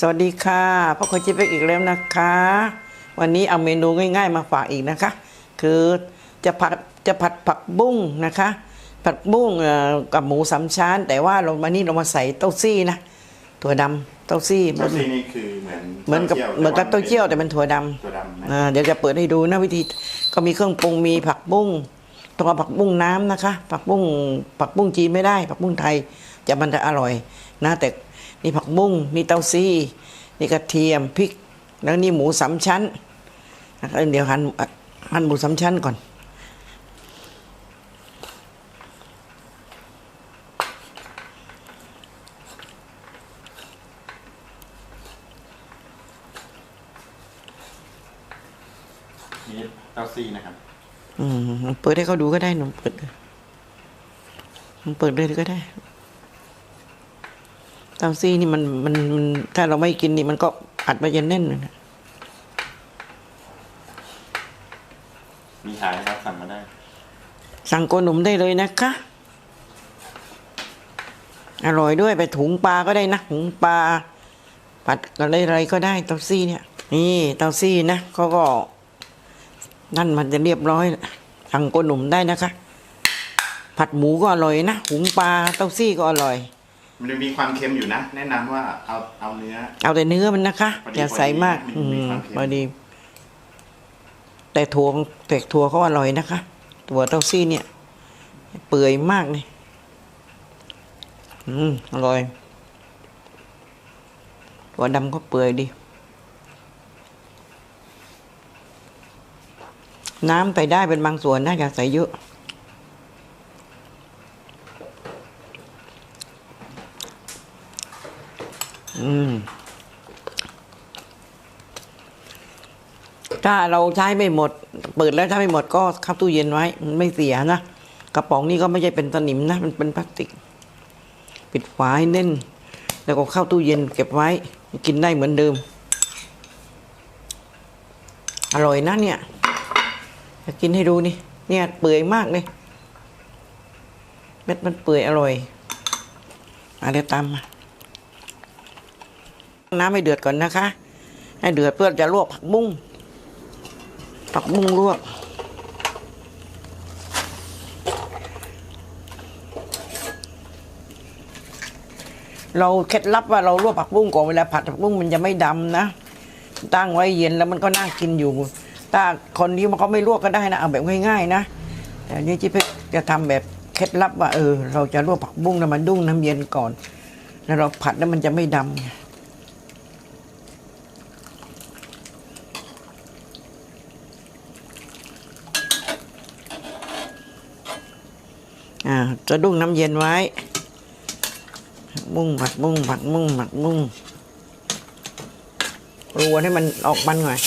สวัสดีค่ะพ่อคนจิ๊บเป๊กอีกแล้วนะคะ วันนี้เอาเมนูง่าย ๆ มาฝากอีกนะคะ คือจะผัดจะผัดผักบุ้งนะคะ ผัดบุ้งเอ่อกับหมูสามชั้น แต่ว่าเราวันนี้เรามาใส่เต้าซี่นะถั่วดำเต้าซี่เต้าซี่นี่คือเหมือนเหมือนกับเหมือนกับเต้าเจี้ยวแต่เป็นถั่วดตัวดำำนะอ่าเดี๋ยวจะเปิดให้ดูนะวิธีก็มีเครื่องปรุงมีผักบุ้งต้องเอาผักบุ้งน้ำนะคะ ผักบุ้งผักบุ้งจีนไม่ได้ ผักบุ้งไทยจะมันจะอร่อยนะแต่ นี่ผักบุ้งนี่เต้าซี่นี่กระเทียมพริก แล้วนี่หมูสามชั้นนะคะเดี๋ยวหั่นหั่นหมูสามชั้นก่อนนี่เต้าซี่นะครับ อืมเปิดให้เขาดูก็ได้หนูเปิดเลยหนูเปิดเลยก็ได้ เต้าซี่นี่มันมันมันถ้าเราไม่กินนี่มันก็อัดมาจะแน่นเลยนะมีขายนะครับสั่งมาได้ สั่งโกหนุ่มได้เลยนะคะ อร่อยด้วยไปถุงปลาก็ได้นะถุงปลาผัดอะไรอะไรก็ได้เต้าซี่เนี่ย นี่เต้าซี่นะเขาก็ นั่นมันจะเรียบร้อยสั่งโกหนุ่มได้นะคะ ผัดหมูก็อร่อยนะ หุงปลาเต้าซี่ก็อร่อย มันจะมีความเค็มอยู่นะ แนะนำว่าเอาเอาเนื้อ เอาแต่เนื้อมันนะคะ พอดีอย่าใส่มาก พอดีอืมีมความเค็มพอดี แต่ถั่วแต่ถั่วเขาอร่อยนะคะถั่วเต้าซี่เนี่ย เปื่อยมากเลยอืมอร่อยถั่วดำก็เปื่อยดี น้ำใส่ได้เป็นบางส่วนนะอย่าใส่เยอะ อืม ถ้าเราใช้ไม่หมด เปิดแล้วใช้ไม่หมดก็เข้าตู้เย็นไว้ มันไม่เสียนะกระป๋องนี้ก็ไม่ใช่เป็นสนิมนะ มันเป็นพลาสติก ปิดฝาให้แน่น แล้วก็เข้าตู้เย็นเก็บไว้ กินได้เหมือนเดิม อร่อยนะเนี่ยจะกินให้ดูนี่ เนี่ย เปื่อยมากเลย เม็ดมันเปื่อยอร่อยมาเดี๋ยวตามมา น้ำให้เดือดก่อนนะคะ ให้เดือดเพื่อจะลวกผักบุ้งผักบุ้งลวกเราเคล็ดลับว่าเราลวกผักบุ้งก่อนเวลาผัดผักบุ้งมันจะไม่ดำนะ ตั้งไว้เย็นแล้วมันก็น่ากินอยู่ ถ้าคนที่เขาไม่ลวกก็ได้นะเอาแบบง่ายๆนะแต่อันนี่จิ๊บจะทำแบบเคล็ดลับว่าเออ เราจะลวกผักบุ้งแล้วมันดุ้งน้ำเย็นก่อน แล้วเราผัดแล้วมันจะไม่ดำ อ่าจะดุ้งน้ำเย็นไว้ผักบุ้งผักบุ้งผักบุ้งผักบุ้งรวนให้มันออกมันหน่อย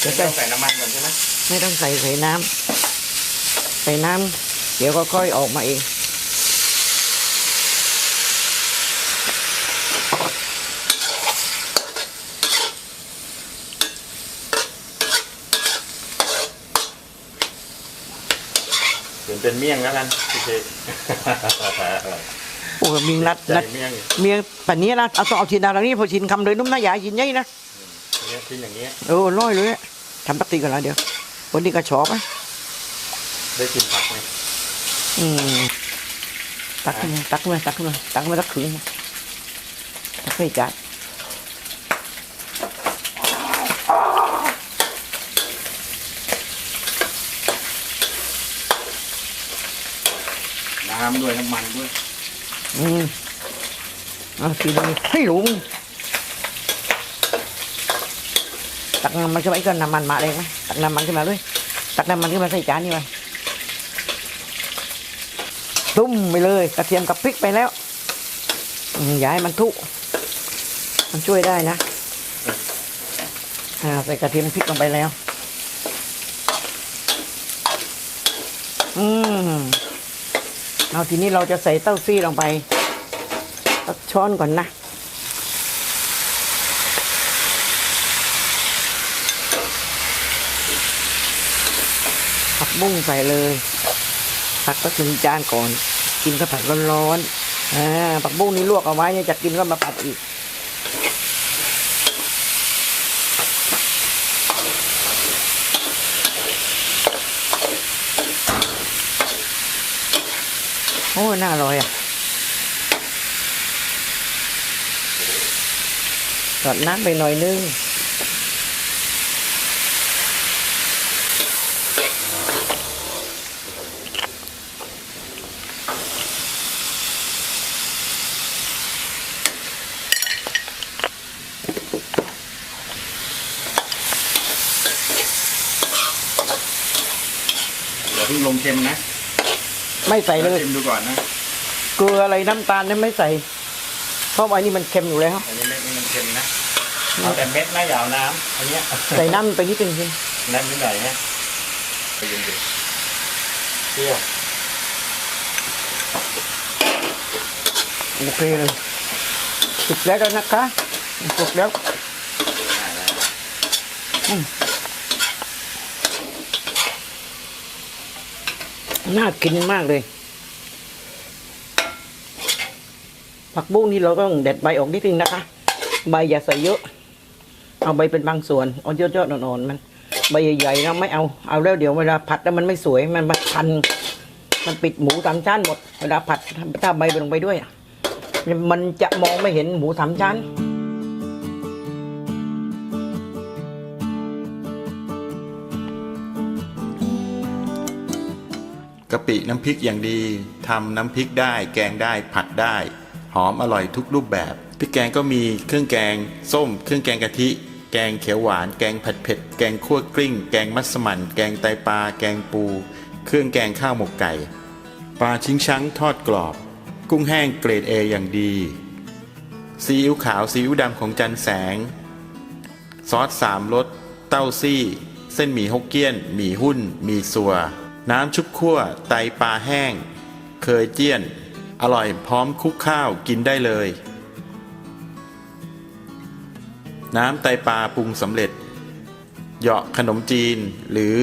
เดี๋ยวจะใส่ใส่น้ำมันก่อนใช่ไหมไม่ต้องใส่ใส่น้ำใส่น้ำเดี๋ยวก็ค่อยออกมาเอง เดี๋ยวเป็นเมี่ยงแล้วกันโอเคโอ้ยมิงรัดใจรัดเมี่ยงเมียปันนี้นะเอาต้องเอาชินดาวนี้พอชินคำเลยนุ่มหน้าหยาชินยัยนะเนี่ยที่อย่างเงี้ยเออร้อยเลยอะทำปกติกันแล้วเดี๋ยววันนี้ก็ชอบไหมได้กินผักไหมอืมตักขึ้นมาตักขึ้นมาตักขึ้นมาตักขึ้นมาตักขืนมาตักไปจัด น้ำด้วยน้ำมันด้วย อืมเอาทีนี้ให้ลุงตักน้ำมันขึ้นมาอีกก็น้ำมันมาเลยไหมตักน้ำมันขึ้นมาด้วยตักน้ำมันขึ้นมาใส่จานนี่ไว้ตุ้มไปเลย กระเทียมกับพริกไปแล้วอืมอย่าให้มันทุมันช่วยได้นะอ่าใส่กระเทียมพริกลงไปแล้ว อืม เอาทีนี้เราจะใส่เต้าซี่ลงไปสักช้อนก่อนนะ ผักบุ้งใส่เลยผักก็ถึงจานก่อน กินก็ผัดร้อนๆอ่าผักบุ้งนี่ลวกเอาไว้เนี่ยจะกินก็มาผัดอีก น่าอร่อยอะสดน้ำไปหน่อยนึง เดี๋ยวเพิ่งลงเค็มนะ ไม่ใส่เลย ชิมดูก่อนนะเกลืออะไรน้ำตาลนี่ไม่ใส่ เพราะว่าอันนี้มันเค็มอยู่แล้ว อันนี้เม็ดนี่มันเค็มนะเอาแต่เม็ดนะอย่าเอาน้ำอันเนี้ยใส่น้ำไปนิดนึงสิน้ำนิดหน่อยนะไปยินดิเปรี้ยวโอเคเลยสุกแล้วแล้วนะคะสุกแล้ว ได้แล้ว น่ากินมากเลย ผักบุ้งนี่เราต้องเด็ดใบออกนิดนึงนะคะ ใบอย่าใส่เยอะ เอาใบเป็นบางส่วน เอายอดๆอ่อนๆมัน ใบใหญ่ๆเราไม่เอา เอาแล้วเดี๋ยวเวลาผัดแล้วมันไม่สวย มันมาพัน มันปิดหมูสามชั้นหมด เวลาผัดถ้าใบลงไปด้วย มันจะมองไม่เห็นหมูสามชั้น กะปิน้ำพริกอย่างดีทำน้ำพริกได้ แกงได้ผัดได้ หอมอร่อยทุกรูปแบบพริกแกงก็มีเครื่องแกง ส้ม เครื่องแกงกะทิ แกงเขียวหวาน แกงผัดเผ็ด แกงคั่วกลิ้ง แกงมัสมั่น แกงไตปลา แกงปู เครื่องแกงข้าวหมกไก่ ปลาชิงช้างทอดกรอบ กุ้งแห้งเกรดเออย่างดีซีอิ๊วขาวซีอิ๊วดำของจันแสง ซอสสามรสเต้าซี่ เส้นหมี่ฮกเกี้ยน หมี่หุ้น หมี่สัว น้ำชุบคั่ว ไตปลาแห้ง เคยเจี้ยน อร่อยพร้อมคุกข้าวกินได้เลย น้ำไตปลาปรุงสำเร็จ เหยาะขนมจีน หรือ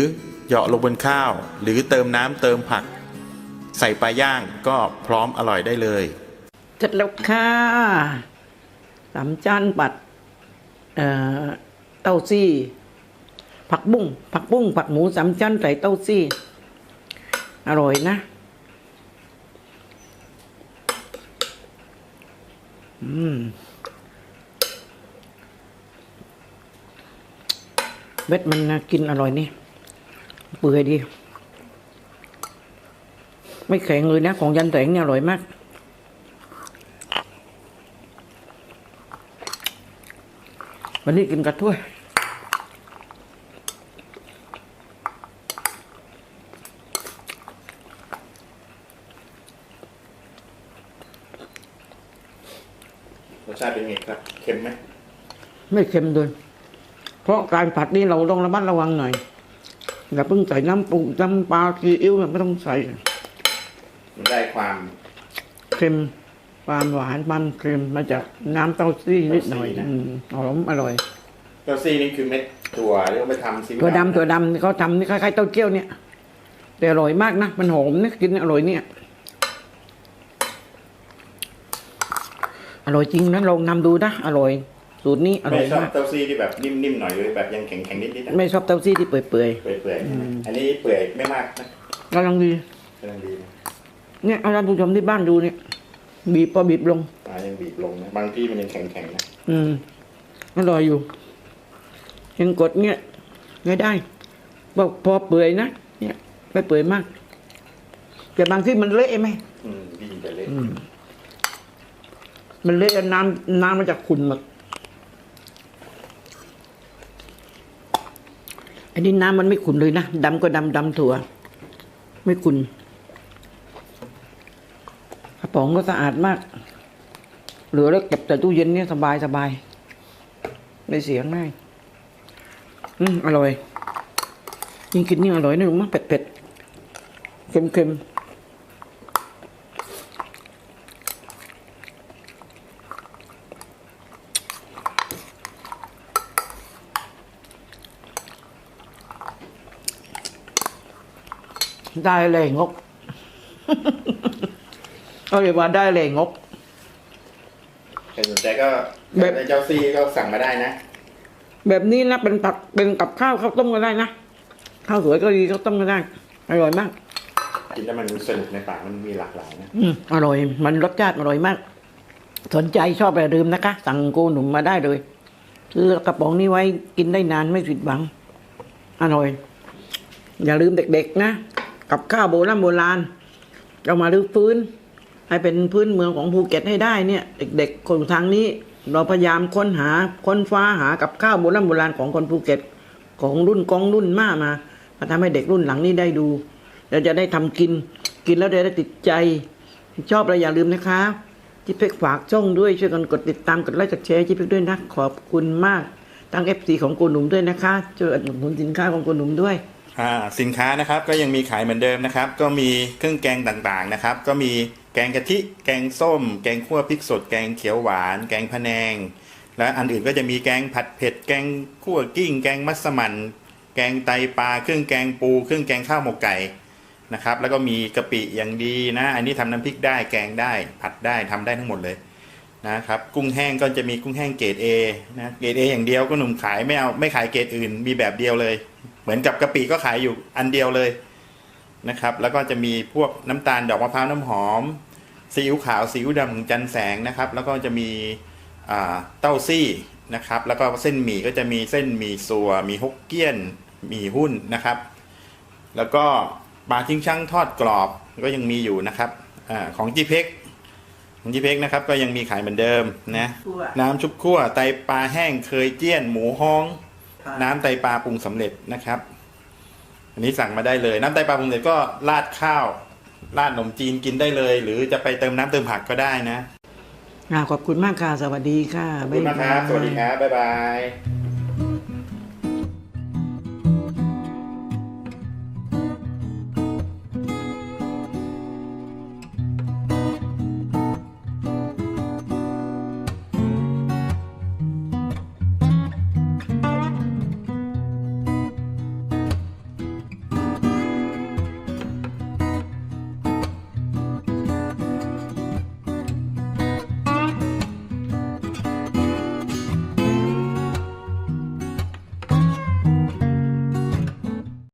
เหยาะลงบนข้าว หรือเติมน้ำเติมผัก ใส่ปลาย่างก็พร้อมอร่อยได้เลยเสร็จแล้วค่ะสามจานปัดเอ่อเต้าซี่ผักบุ้งผักบุ้งผัดหมูสามชั้นใส่เต้าซี่ อร่อยนะอืมเม็ดมันนะกินอร่อยนี่ เปื่อยดี ไม่แข็งเลยนะ ของยันแสงเนี่ยอร่อยมาก วันนี้กินกระถ้วย รสชาติเป็นไงครับ เค็มไหม ไม่เค็มด้วยเพราะการผัดนี่เราต้องระมัดระวังหน่อยอย่าเพิ่งใส่น้ำปูน้ำปลาซีอิ๊วเนี่ยไม่ต้องใส่มันได้ความเค็มความหวานความเค็มมาจากน้ำเต้าซี่นิดหน่อยเต้าซี่นะอืมหอมอร่อย เต้าซี่นี่คือเม็ดถั่วที่เขาไปทำซีอิ๊ตัวดำตัวดำเขาทำนี่คล้ายๆเต้าเจี้ยวเนี่ย แต่อร่อยมากนะมันหอมนะกินอร่อยเนี่ยอร่อยจริงนะลองนำดูนะอร่อย สูตรนี้อร่ไม่อยชอบมากเต้าซี่ที่แบบนิ่มๆหน่อยเลยแบบยังแข็งๆนิดๆนะไม่ชอบเต้าซี่ที่เปื่อย เปื่อยๆอันนี้เปื่อยไม่มากนะๆกำลังดี กำลังดีนะเนี่ยเอาท่านผู้ชมที่บ้านดูเนี่ย บีบพอบีบลงปลายังบีบลงนะบางที่มันยังแข็งๆนะอืมอร่อยอยู่ยังกดเนี่ยไม่ได้บอกพอเปื่อยนะเนี่ยไม่เปื่อยมาก แต่บางที่มันเละไหมอืมดีแต่เล็กมันเละจนน้ำน้ำมันจะขุ่นหมด อันนี้น้ำมันไม่ขุ่นเลยนะดำก็ดำดำถั่ว ไม่ขุ่นกระป๋องก็สะอาดมาก เหลือแล้วเก็บแต่ตู้เย็นเนี่ยสบายสบายไม่เสียง่ายอืมอร่อยยิ่งกินยิ่งอร่อยนะหนูมั้งเผ็ดเผ็ดเค็มเค็ม ได้เลยงกเอาเรียกว่าได้เลยงกใครสนใจก็แบบในเจ้าซีก็สั่งมาได้นะ แบบนี้นะเป็นผักเป็นกับข้าวข้าวต้มก็ได้นะข้าวสวยก็ดีข้าวต้มก็ได้อร่อยมากกินแล้วมันสนุกในปากมันมีหลากหลายนะอืมอร่อย มันรสชาติอร่อยมาก สนใจชอบอย่าลืมนะคะ สั่งโกหนุ่มมาได้เลยซื้อกระป๋องนี้ไว้กินได้นานไม่ผิดหวังอร่อย อย่าลืมเด็กๆนะ กับข้าวโบราณโบราณเอามารื้อฟื้น ให้เป็นพื้นเมืองของภูเก็ตให้ได้เนี่ย เด็กๆคนทางนี้ เราพยายามค้นหาค้นฟ้าหากับข้าวโบราณโบราณของคนภูเก็ตของรุ่นกองรุ่นมามามาทำให้เด็กรุ่นหลังนี้ได้ดูแล้วจะได้ทำกิน กินแล้วจะได้ติดใจ ชอบอะไรอย่าลืมนะคะจิเพ็กฝากช่องด้วยช่วยกันกดติดตามกดไลค์กดแชร์จิเพ็กด้วยนะขอบคุณมากตั้งเอฟซีของโกหนุ่มด้วยนะคะช่วยอุดหนุนสินค้าของโกหนุ่มด้วย สินค้านะครับก็ยังมีขายเหมือนเดิมนะครับ ก็มีเครื่องแกงต่างๆนะครับ ก็มีแกงกะทิ แกงส้ม แกงคั่วพริกสด แกงเขียวหวาน แกงพะแนง และอันอื่นก็จะมีแกงผัดเผ็ด แกงคั่วกิ้ง แกงมัสมั่น แกงไตปลา เครื่องแกงปู เครื่องแกงข้าวหมกไก่นะครับ แล้วก็มีกะปิอย่างดีนะ อันนี้ทำน้ำพริกได้ แกงได้ ผัดได้ทำได้ทั้งหมดเลยนะครับ กุ้งแห้งก็จะมีกุ้งแห้งเกรด A นะ เกรด A อย่างเดียวก็หนุ่มขายไม่เอาไม่ขายเกรดอื่น มีแบบเดียวเลย เหมือนกับกะปิก็ขายอยู่อันเดียวเลยนะครับ แล้วก็จะมีพวกน้ำตาลดอกมะพร้าวน้ำหอมซีอิ๊วขาวซีอิ๊วดำของจันแสงนะครับ แล้วก็จะมีอ่าเต้าซี่นะครับ แล้วก็เส้นหมี่ก็จะมีเส้นหมี่สัวมีฮกเกี้ยนหมี่หุ้นนะครับ แล้วก็ปลาทิ้งช่างทอดกรอบก็ยังมีอยู่นะครับอาของจีเพ็กของจีเพ็กนะครับก็ยังมีขายเหมือนเดิมนะคั่วน้ำชุบคั่วไตปลาแห้งเคยเจี้ยน หมูฮ้อง น้ำไตปลาปรุงสำเร็จนะครับ อันนี้สั่งมาได้เลย น้ำไตปลาปรุงสำเร็จก็ราดข้าว ราดขนมจีนกินได้เลย หรือจะไปเติมน้ำเติมผักก็ได้นะอ่าขอบคุณมากค่ะ สวัสดีค่ะ ขอบคุณมากครับ สวัสดีครับ บ๊ายบาย